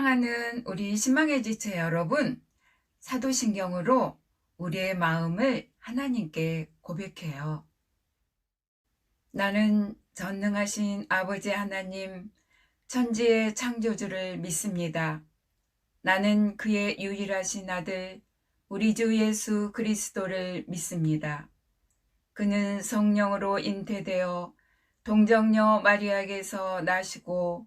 사랑하는 우리 신망의 지체 여러분, 사도신경으로 우리의 마음을 하나님께 고백해요. 나는 전능하신 아버지 하나님, 천지의 창조주를 믿습니다. 나는 그의 유일하신 아들, 우리 주 예수 그리스도를 믿습니다. 그는 성령으로 잉태되어 동정녀 마리아에게서 나시고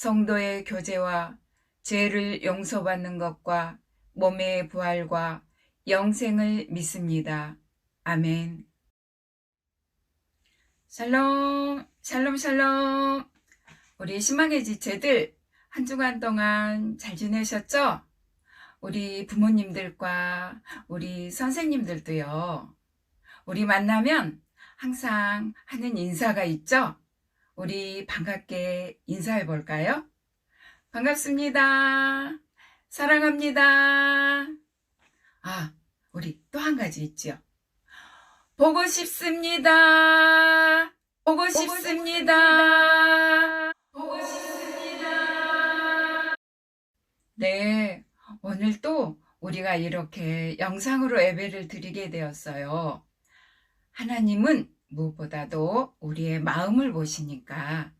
성도의 교제와 죄를 용서받는 것과 몸의 부활과 영생을 믿습니다. 아멘. 샬롬, 샬롬, 샬롬. 우리 신망의 지체들 한 주간 동안 잘 지내셨죠? 우리 부모님들과 우리 선생님들도요. 우리 만나면 항상 하는 인사가 있죠? 우리 반갑게 인사해 볼까요? 반갑습니다. 사랑합니다. 아, 우리 또 한 가지 있죠. 보고 싶습니다. 보고 싶습니다. 보고 싶습니다. 네, 오늘 또 우리가 이렇게 영상으로 예배를 드리게 되었어요. 하나님은 무엇보다도 우리의 마음을 보시니까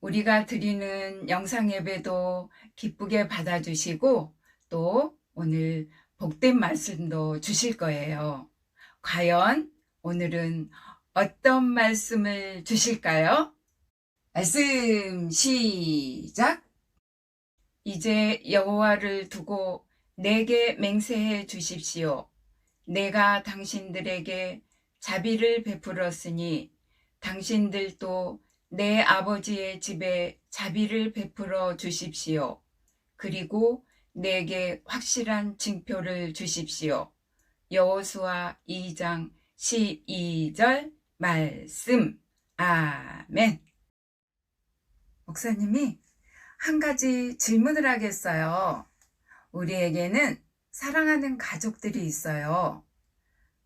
우리가 드리는 영상 예배도 기쁘게 받아주시고 또 오늘 복된 말씀도 주실 거예요. 과연 오늘은 어떤 말씀을 주실까요? 말씀 시작. 이제 여호와를 두고 내게 맹세해 주십시오. 내가 당신들에게 자비를 베풀었으니 당신들도 내 아버지의 집에 자비를 베풀어 주십시오. 그리고 내게 확실한 징표를 주십시오. 여호수아 2장 12절 말씀. 아멘. 목사님이 한 가지 질문을 하겠어요. 우리에게는 사랑하는 가족들이 있어요.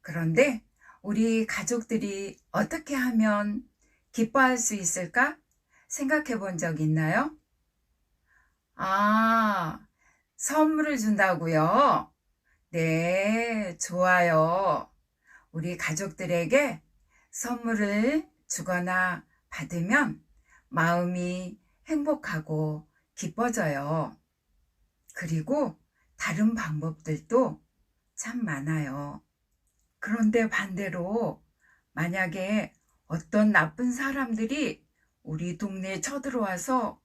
그런데 우리 가족들이 어떻게 하면 기뻐할 수 있을까? 생각해 본 적 있나요? 아, 선물을 준다고요? 네, 좋아요. 우리 가족들에게 선물을 주거나 받으면 마음이 행복하고 기뻐져요. 그리고 다른 방법들도 참 많아요. 그런데 반대로 만약에 어떤 나쁜 사람들이 우리 동네에 쳐들어와서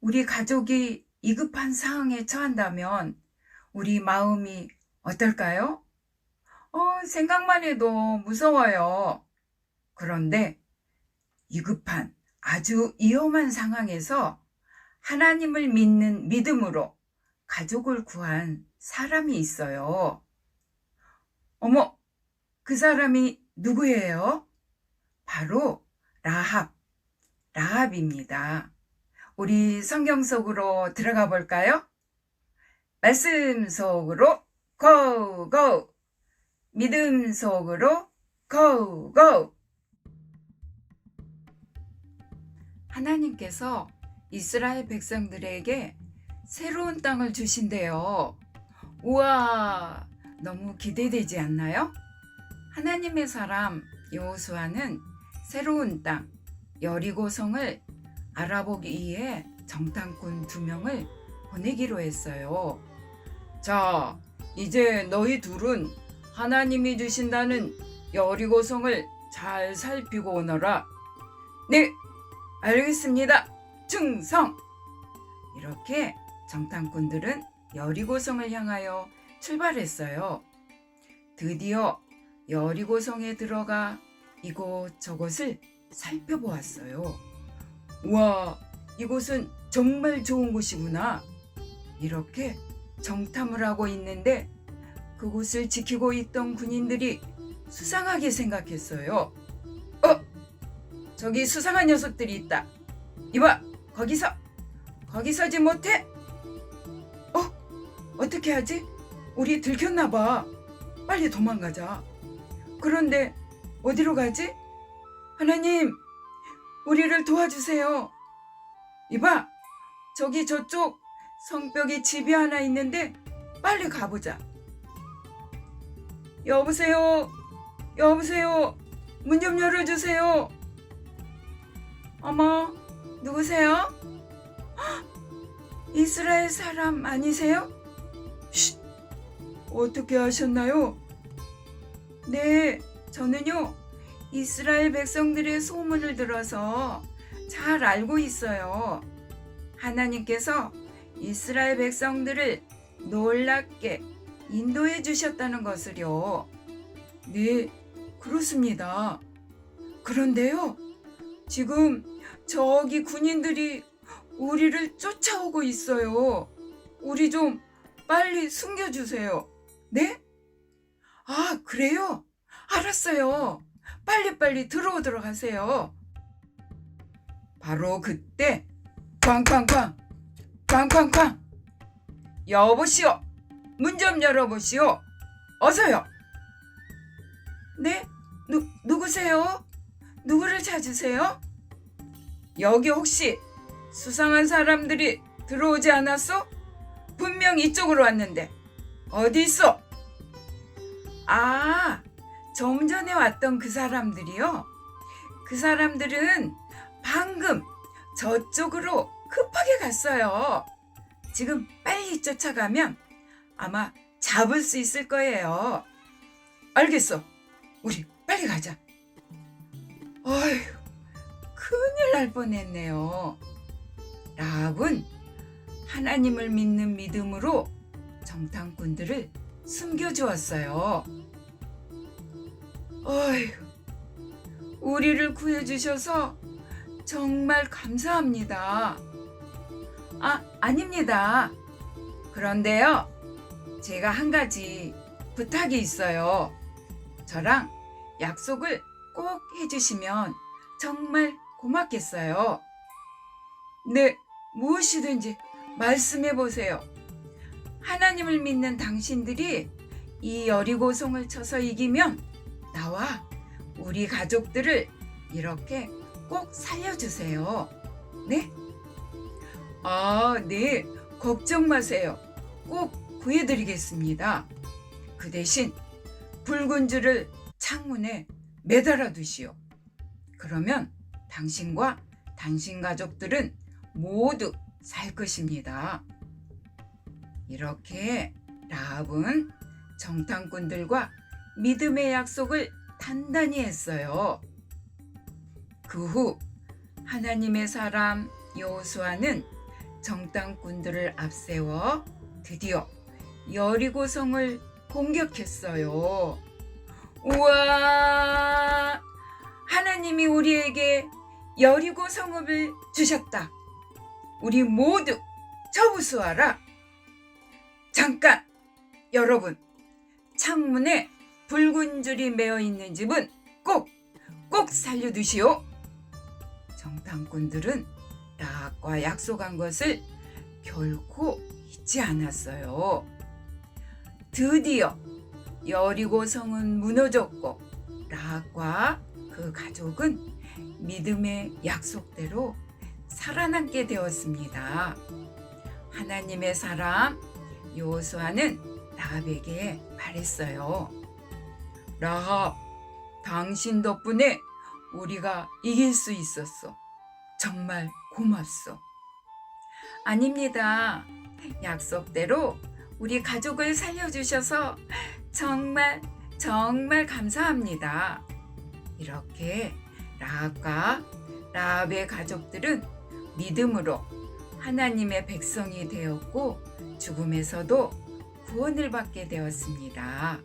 우리 가족이 위급한 상황에 처한다면 우리 마음이 어떨까요? 어, 생각만 해도 무서워요. 그런데 위급한 아주 위험한 상황에서 하나님을 믿는 믿음으로 가족을 구한 사람이 있어요. 어머, 그 사람이 누구예요? 바로 라합, 라합입니다. 우리 성경 속으로 들어가 볼까요? 말씀 속으로 고! 고! 믿음 속으로 고! 고! 하나님께서 이스라엘 백성들에게 새로운 땅을 주신대요. 우와! 너무 기대되지 않나요? 하나님의 사람 여호수아는 새로운 땅 여리고성을 알아보기 위해 정탐꾼 두 명을 보내기로 했어요. 자, 이제 너희 둘은 하나님이 주신다는 여리고성을 잘 살피고 오너라. 네, 알겠습니다. 충성! 이렇게 정탐꾼들은 여리고성을 향하여 출발했어요. 드디어 여리고성에 들어가 이곳저곳을 살펴보았어요. 우와, 이곳은 정말 좋은 곳이구나. 이렇게 정탐을 하고 있는데 그곳을 지키고 있던 군인들이 수상하게 생각했어요. 어? 저기 수상한 녀석들이 있다. 이봐, 거기서, 거기 서지 못해? 어? 어떻게 하지? 우리 들켰나 봐. 빨리 도망가자. 그런데 어디로 가지? 하나님, 우리를 도와주세요. 이봐, 저기 저쪽 성벽에 집이 하나 있는데 빨리 가보자. 여보세요? 여보세요? 문 좀 열어주세요. 어머, 누구세요? 헉, 이스라엘 사람 아니세요? 쉿, 어떻게 하셨나요? 네, 저는요, 이스라엘 백성들의 소문을 들어서 잘 알고 있어요. 하나님께서 이스라엘 백성들을 놀랍게 인도해 주셨다는 것을요. 네, 그렇습니다. 그런데요, 지금 저기 군인들이 우리를 쫓아오고 있어요. 우리 좀 빨리 숨겨주세요. 네? 아, 그래요? 알았어요. 빨리빨리 들어오도록 하세요. 바로 그때 쾅쾅쾅 쾅쾅쾅 여보시오 문 좀 열어보시오 어서요 네? 누, 누구세요? 누구를 찾으세요? 여기 혹시 수상한 사람들이 들어오지 않았어? 분명 이쪽으로 왔는데 어디 있어? 아, 좀 전에 왔던 그 사람들이요? 그 사람들은 방금 저쪽으로 급하게 갔어요. 지금 빨리 쫓아가면 아마 잡을 수 있을 거예요. 알겠어. 우리 빨리 가자. 어휴, 큰일 날 뻔했네요. 라합은 하나님을 믿는 믿음으로 정탐꾼들을 숨겨주었어요. 어휴, 우리를 구해주셔서 정말 감사합니다. 아, 아닙니다. 그런데요, 제가 한 가지 부탁이 있어요. 저랑 약속을 꼭 해주시면 정말 고맙겠어요. 네, 무엇이든지 말씀해 보세요. 하나님을 믿는 당신들이 이 여리고송을 쳐서 이기면 나와 우리 가족들을 이렇게 꼭 살려주세요. 네? 아, 네. 걱정 마세요. 꼭 구해드리겠습니다. 그 대신 붉은 줄을 창문에 매달아 두시오. 그러면 당신과 당신 가족들은 모두 살 것입니다. 이렇게 라합은 정탐꾼들과 믿음의 약속을 단단히 했어요. 그 후 하나님의 사람 여호수아는 정탐꾼들을 앞세워 드디어 여리고성을 공격했어요. 우와! 하나님이 우리에게 여리고 성읍을 주셨다. 우리 모두 저부수하라. 잠깐! 여러분, 창문에 붉은 줄이 매어 있는 집은 꼭, 꼭 살려두시오. 정탐꾼들은 라합과 약속한 것을 결코 잊지 않았어요. 드디어 여리고 성은 무너졌고 라합과 그 가족은 믿음의 약속대로 살아남게 되었습니다. 하나님의 사람 요수아는 라합에게 말했어요. 라합, 당신 덕분에 우리가 이길 수 있었어. 정말 고맙소. 아닙니다. 약속대로 우리 가족을 살려주셔서 정말 정말 감사합니다. 이렇게 라합과 라합의 가족들은 믿음으로 하나님의 백성이 되었고 죽음에서도 구원을 받게 되었습니다.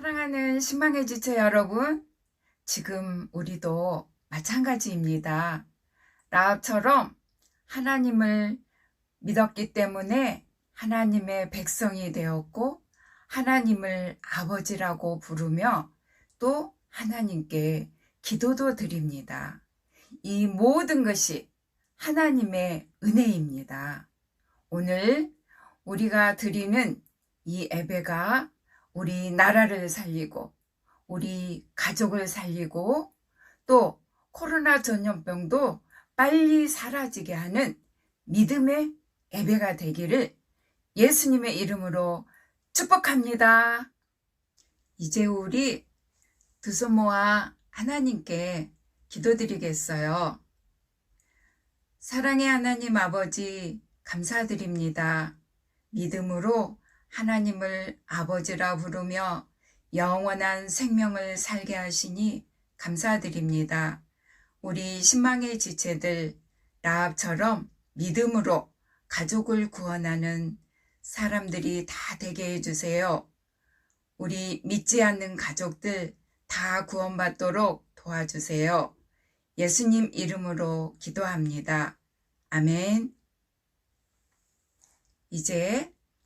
사랑하는 신망의 지체 여러분, 지금 우리도 마찬가지입니다. 라합처럼 하나님을 믿었기 때문에 하나님의 백성이 되었고 하나님을 아버지라고 부르며 또 하나님께 기도도 드립니다. 이 모든 것이 하나님의 은혜입니다. 오늘 우리가 드리는 이 예배가 우리 나라를 살리고 우리 가족을 살리고 또 코로나 전염병도 빨리 사라지게 하는 믿음의 예배가 되기를 예수님의 이름으로 축복합니다. 이제 우리 두 손 모아 하나님께 기도드리겠어요. 사랑의 하나님 아버지 감사드립니다. 믿음으로 하나님을 아버지라 부르며 영원한 생명을 살게 하시니 감사드립니다. 우리 신망의 지체들 라합처럼 믿음으로 가족을 구원하는 사람들이 다 되게 해주세요. 우리 믿지 않는 가족들 다 구원받도록 도와주세요. 예수님 이름으로 기도합니다. 아멘. 이제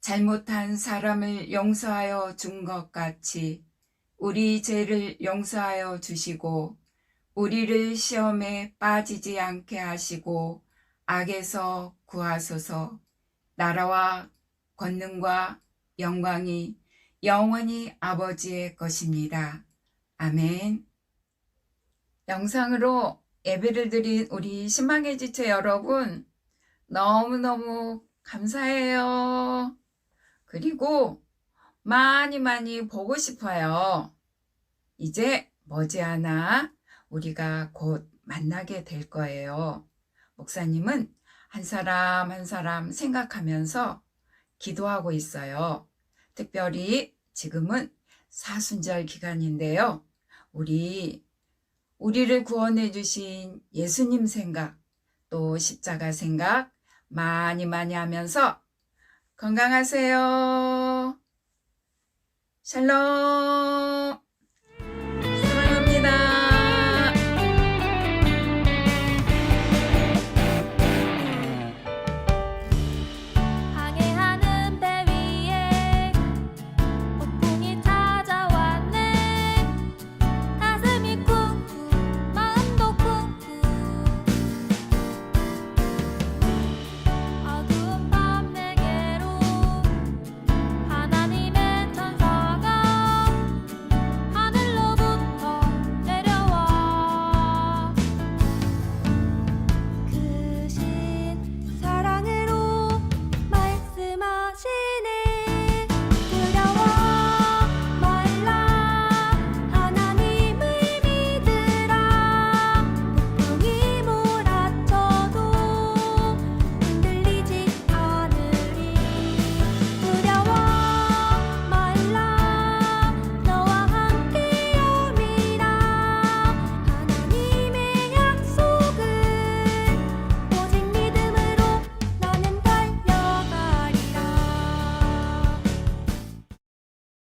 잘못한 사람을 용서하여 준 것 같이 우리 죄를 용서하여 주시고 우리를 시험에 빠지지 않게 하시고 악에서 구하소서 나라와 권능과 영광이 영원히 아버지의 것입니다. 아멘. 영상으로 예배를 드린 우리 신망의 지체 여러분 너무너무 감사해요. 그리고 많이 많이 보고 싶어요. 이제 머지않아 우리가 곧 만나게 될 거예요. 목사님은 한 사람 한 사람 생각하면서 기도하고 있어요. 특별히 지금은 사순절 기간인데요. 우리, 우리를 구원해 주신 예수님 생각, 또 십자가 생각 많이 많이 하면서 건강하세요. 샬롬.